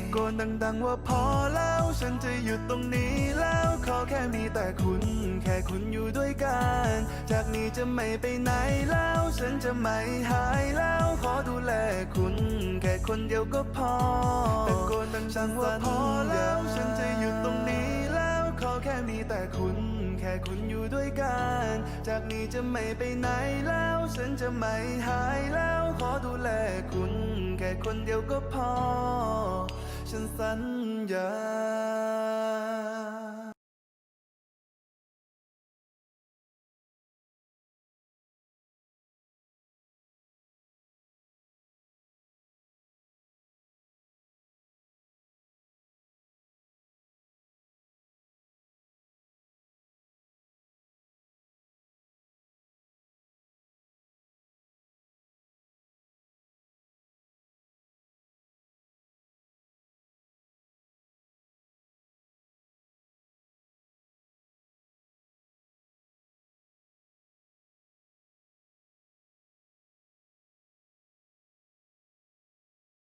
ะโกนดังๆว่าพอแล้ว ฉันจะหยุดตรงนี้แล้วขอแค่มีแต่คุณ แค่คุณอยู่ด้วยกัน จากนี้จะไม่ไปไหนแล้ว ฉันจะไม่หายแล้ว ขอดูแลคุณ แค่คนเดียวก็พอตะโกนดังๆว่าพอแล้ว ฉันจะหยุดตรงนี้แล้ว ขอแค่มีแต่คุณแค่คุณอยู่ด้วยกัน จากนี้จะไม่ไปไหนแล้ว ฉันจะไม่หายแล้ว ขอดูแลคุณ แค่คนเดียวก็พอ สัญญา